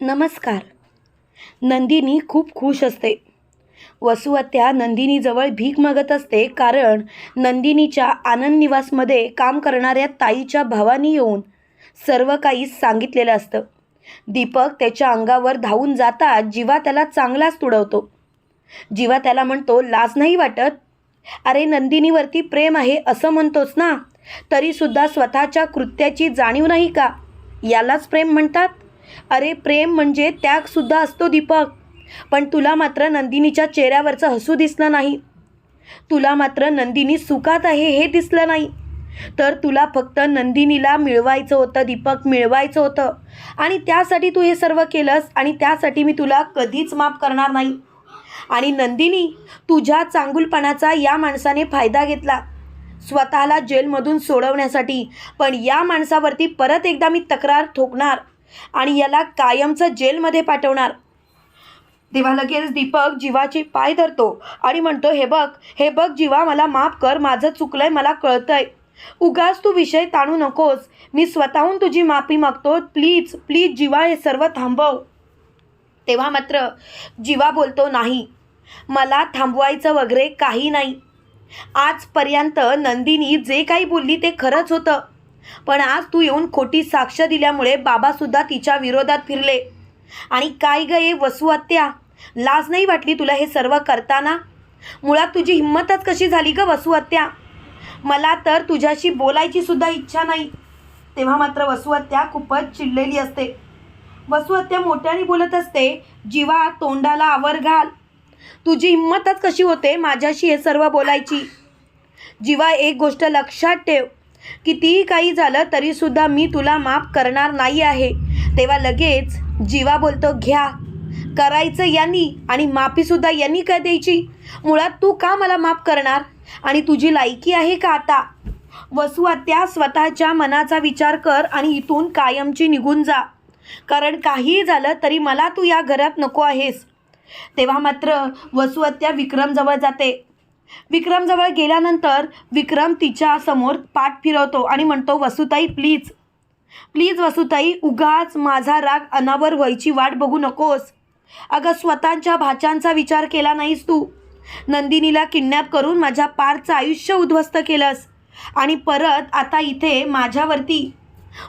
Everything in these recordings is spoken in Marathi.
नमस्कार. नंदिनी खूप खुश असते. वसुहत्या नंदिनीजवळ भीक मागत असते कारण नंदिनीच्या आनंद निवासमध्ये काम करणाऱ्या ताईच्या भावानी येऊन सर्व काही सांगितलेलं असतं. दीपक त्याच्या अंगावर धावून जातात जीवा त्याला चांगलाच तुडवतो. जीवा त्याला म्हणतो लाज नाही वाटत? अरे नंदिनीवरती प्रेम आहे असं म्हणतोस ना? तरीसुद्धा स्वतःच्या कृत्याची जाणीव नाही का? यालाच प्रेम म्हणतात? अरे प्रेम म्हणजे त्यागसुद्धा असतो दीपक. पण तुला मात्र नंदिनीच्या चेहऱ्यावरचं हसू दिसलं नाही. तुला मात्र नंदिनी सुखात आहे हे दिसलं नाही. तर तुला फक्त नंदिनीला मिळवायचं होतं दीपक मिळवायचं होतं. आणि त्यासाठी तू हे सर्व केलंस आणि त्यासाठी मी तुला कधीच माफ करणार नाही. आणि नंदिनी तुझ्या चांगुलपणाचा या माणसाने फायदा घेतला. स्वतःला जेलमधून सोडवण्यासाठी. पण या माणसावरती परत एकदा मी तक्रार ठोकणार. आणि याला कायमचं जेलमध्ये पाठवणार. तेव्हा लगेच दीपक जीवाची पाय धरतो आणि म्हणतो हे बघ हे बघ जीवा मला माफ कर माझं चुकलंय मला कळतंय. उगाच तू विषय ताणू नकोस. मी स्वतःहून तुझी माफी मागतो. प्लीज प्लीज जीवा हे सर्व थांबव. तेव्हा मात्र जीवा बोलतो नाही. मला थांबवायचं वगैरे काही नाही. आजपर्यंत नंदिनी जे काही बोलली ते खरंच होतं. पण आज तू येऊन खोटी साक्ष दिल्यामुळे बाबासुद्धा तिच्या विरोधात फिरले. आणि काय ग ये वसुहत्या? लाज नाही वाटली तुला हे सर्व करताना? मुळात तुझी हिंमतच कशी झाली ग वसुहत्या? मला तर तुझ्याशी बोलायची सुद्धा इच्छा नाही. तेव्हा मात्र वसुहत्या खूपच चिडलेली असते. वसुहत्या मोठ्याने बोलत असते जीवा तोंडाला आवर घाल. तुझी हिंमतच कशी होते माझ्याशी हे सर्व बोलायची? जीवा एक गोष्ट लक्षात ठेव. कितीही काही झालं तरीसुद्धा मी तुला माफ करणार नाही आहे. तेव्हा लगेच जीवा बोलतो घ्या. करायचं यांनी आणि माफीसुद्धा यांनी काय द्यायची? मुळात तू का मला माफ करणार? आणि तुझी लायकी आहे का आता? वसुहत्या स्वतःच्या मनाचा विचार कर आणि इथून कायमची निघून जा. कारण काहीही झालं तरी मला तू या घरात नको आहेस. तेव्हा मात्र वसुहत्या विक्रमजवळ जाते. विक्रमजवळ गेल्यानंतर विक्रम तिच्या समोर पाठ फिरवतो आणि म्हणतो वसुताई प्लीज प्लीज वसुताई उगाच माझा राग अनावर व्हायची वाट बघू नकोस. अगं स्वतःच्या भाच्यांचा विचार केला नाहीस तू. नंदिनीला किडनॅप करून माझ्या पारचं आयुष्य उद्ध्वस्त केलंस. आणि परत आता इथे माझ्यावरती.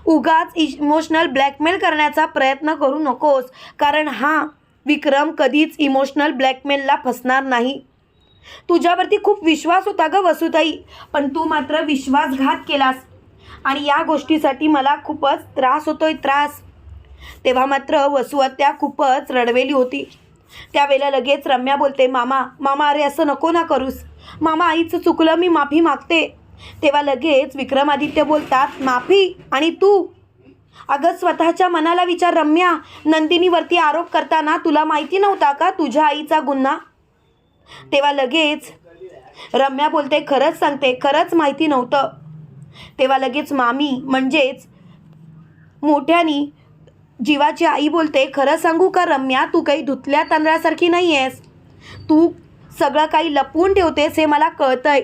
उगाच इमोशनल ब्लॅकमेल करण्याचा प्रयत्न करू नकोस. कारण हा विक्रम कधीच इमोशनल ब्लॅकमेलला फसणार नाही. तुझ्यावरती खूप विश्वास होता ग वसुताई पण तू मात्र विश्वासघात केलास. आणि या गोष्टीसाठी मला खूपच त्रास होतोय त्रास. तेव्हा मात्र वसुआत्या खूपच रडवेली होती. त्यावेळेला लगेच रम्या बोलते मामा मामा अरे असं नको ना करूस. मामा आईचं चुकलं मी माफी मागते. तेव्हा लगेच विक्रमादित्य बोलतात माफी आणि तू? अगं स्वतःच्या मनाला विचार रम्या. नंदिनीवरती आरोप करताना तुला माहिती नव्हता का तुझ्या आईचा गुन्हा? तेव्हा लगेच रम्या बोलते खरंच सांगते खरंच माहिती नव्हतं. तेव्हा लगेच मामी म्हणजेच मोठ्यानी जीवाची आई बोलते खरं सांगू का रम्या तू काही धुतल्या तांदळासारखी नाही आहेस तू सगळं काही लपवून ठेवतेस हे मला कळतंय.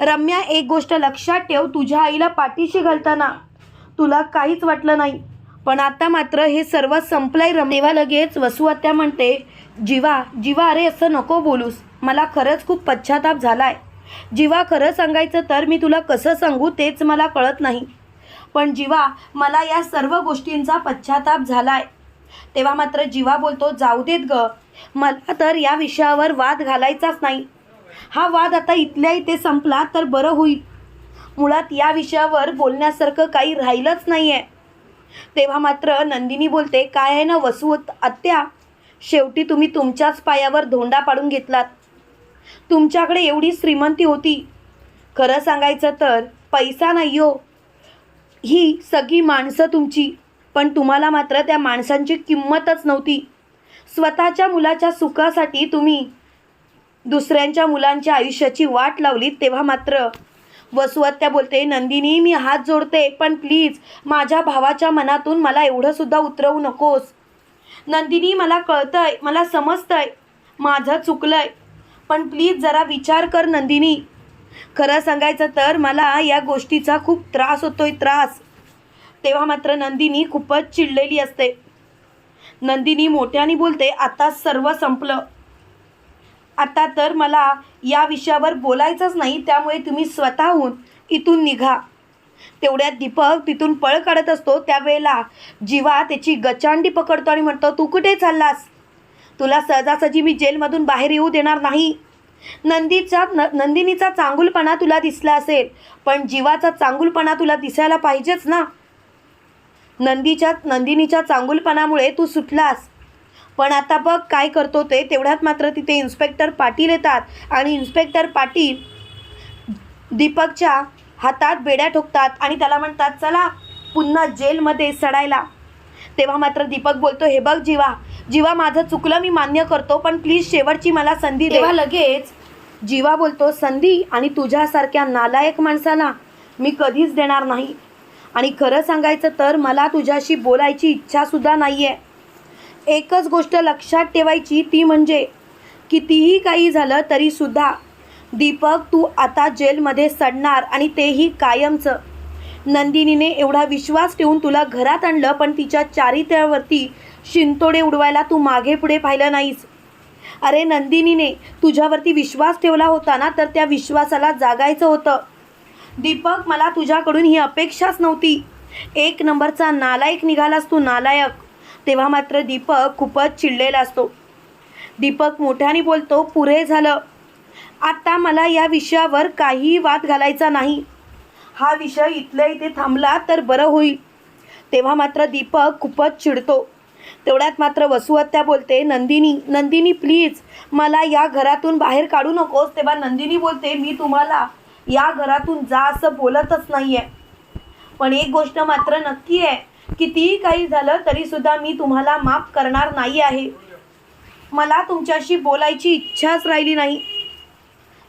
रम्या एक गोष्ट लक्षात ठेव तुझ्या आईला पाठीशी घालताना तुला काहीच वाटलं नाही. पण आता मात्र हे सर्व संपलंय रमेवा लगेच. वसुहत्या म्हणते जीवा जीवा अरे असं नको बोलूस. मला खरंच खूप पश्चाताप झालाय. जीवा खरं सांगायचं तर मी तुला कसं सांगू तेच मला कळत नाही. पण जीवा मला या सर्व गोष्टींचा पश्चाताप झालाय. तेव्हा मात्र जीवा बोलतो जाऊ देत ग. मला तर या विषयावर वाद घालायचाच नाही. हा वाद आता इथल्या इथे संपला तर बरं होईल. मुळात या विषयावर बोलण्यासारखं काही राहिलंच नाही आहे तेव्हा मात्र नंदिनी बोलते काय आहे ना वसुत आत्या? शेवटी तुम्ही तुमच्याच पायावर धोंडा पाडून घेतलात. तुमच्याकडे एवढी श्रीमंती होती. खरं सांगायचं तर पैसा नाही हो. ही सगळी माणसं तुमची. पण तुम्हाला मात्र त्या माणसांची किंमतच नव्हती. स्वतःच्या मुलाच्या सुखासाठी तुम्ही दुसऱ्यांच्या मुलांच्या आयुष्याची वाट लावली तेव्हा मात्र वसुहत्या बोलते नंदिनी मी हात जोडते पण प्लीज माझ्या भावाच्या मनातून मला एवढंसुद्धा उतरवू नकोस. नंदिनी मला कळतंय मला समजतंय माझं चुकलंय पण प्लीज जरा विचार कर नंदिनी. खरं सांगायचं तर मला या गोष्टीचा खूप त्रास होतोय त्रास. तेव्हा मात्र नंदिनी खूपच चिडलेली असते. नंदिनी मोठ्याने बोलते आता सर्व संपलं. आता तर मला या विषयावर बोलायचंच नाही त्यामुळे तुम्ही स्वतःहून इथून निघा. तेवढ्यात दीपक तिथून पळ काढत असतो. त्यावेळेला जीवा त्याची गचांडी पकडतो आणि म्हणतो तू कुठे चाललास? तुला सहजासहजी मी जेलमधून बाहेर येऊ देणार नाही. नंदीचा न नंदिनीचा चांगुलपणा तुला दिसला असेल पण जीवाचा चांगुलपणा तुला दिसायला पाहिजेच ना? नंदीच्या नंदिनीच्या चांगुलपणामुळे तू सुटलास. पण आता बघ काय करतो ते. तेवढ्यात मात्र तिथे इन्स्पेक्टर पाटील येतात आणि इन्स्पेक्टर पाटील दीपकच्या हातात बेड्या ठोकतात आणि त्याला म्हणतात चला पुन्हा जेलमध्ये सडायला. तेव्हा मात्र दीपक बोलतो हे बघ जीवा जीवा माझं चुकलं मी मान्य करतो पण प्लीज शेवटची मला संधी दे. तेव्हा लगेच जीवा बोलतो संधी आणि तुझ्यासारख्या नालायक माणसाला मी कधीच देणार नाही. आणि खरं सांगायचं तर मला तुझ्याशी बोलायची इच्छासुद्धा नाही आहे एकच गोष्ट लक्षात ठेवायची ती म्हणजे कितीही काही झालं तरीसुद्धा दीपक तू आता जेलमध्ये सडणार आणि तेही कायमचं. नंदिनीने एवढा विश्वास ठेवून तुला घरात आणलं पण तिच्या चारित्र्यावरती शिंतोडे उडवायला तू मागे पुढे पाहिलं नाहीस. अरे नंदिनीने तुझ्यावरती विश्वास ठेवला होता ना तर त्या विश्वासाला जागायचं होतं. दीपक मला तुझ्याकडून ही अपेक्षाच नव्हती. एक नंबरचा नालायक निघालास तू नालायक. तेव्हा मात्र दीपक खूपच चिडलेला असतो. दीपक मोठ्याने बोलतो पुरे झालं. आता मला या विषयावर काहीही वाद घालायचा नाही. हा विषय इथल्या इथे थांबला तर बरं होईल. तेव्हा मात्र दीपक खूपच चिडतो. तेवढ्यात मात्र वसुहत्या बोलते नंदिनी नंदिनी प्लीज मला या घरातून बाहेर काढू नकोस. तेव्हा नंदिनी बोलते मी तुम्हाला या घरातून जा असं बोलतच नाही आहे पण एक गोष्ट मात्र नक्की आहे. कितीही काही झालं तरीसुद्धा मी तुम्हाला माफ करणार नाही आहे. मला तुमच्याशी बोलायची इच्छाच राहिली नाही.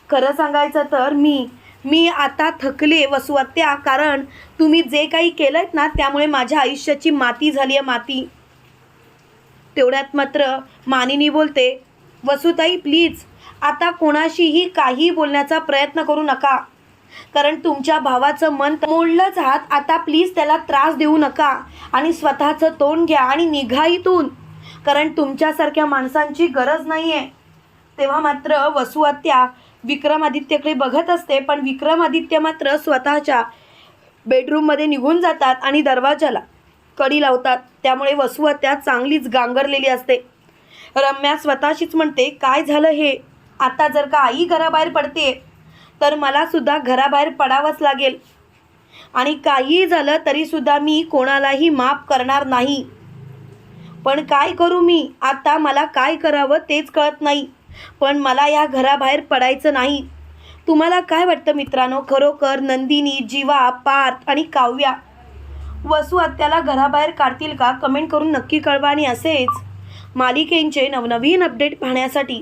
खरं सांगायचं तर मी मी आता थकले वसुवात्या कारण तुम्ही जे काही केलं ना त्यामुळे माझ्या आयुष्याची माती झाली आहे माती. तेवढ्यात मात्र मानिनी बोलते वसुताई प्लीज आता कोणाशीही काही बोलण्याचा प्रयत्न करू नका. कारण तुमच्या भावाचं मन मोडलंच आहात. आता प्लीज त्याला त्रास देऊ नका आणि स्वतःचं तोंड घ्या आणि निघा इथून. कारण तुमच्यासारख्या माणसांची गरज नाही आहे तेव्हा मात्र वसुहत्या विक्रमादित्यकडे बघत असते पण विक्रमादित्य मात्र स्वतःच्या बेडरूममध्ये निघून जातात आणि दरवाजाला कडी लावतात. त्यामुळे वसुहत्या चांगलीच गांगरलेली असते. रम्या स्वतःशीच म्हणते काय झालं हे? आता जर का आई घराबाहेर पडते तर मला सुद्धा घराबाहेर पडावंच लागेल. आणि काहीही झालं तरीसुद्धा मी कोणालाही माफ करणार नाही. पण काय करू मी? आता मला काय करावं तेच कळत नाही. पण मला या घराबाहेर पडायचं नाही. तुम्हाला काय वाटतं मित्रांनो? खरोखर नंदिनी जीवा पार्थ आणि काव्या वसू आत्याला घराबाहेर काढतील का? कमेंट करून नक्की कळवा आणि असेच मालिकेंचे नवनवीन अपडेट पाहण्यासाठी.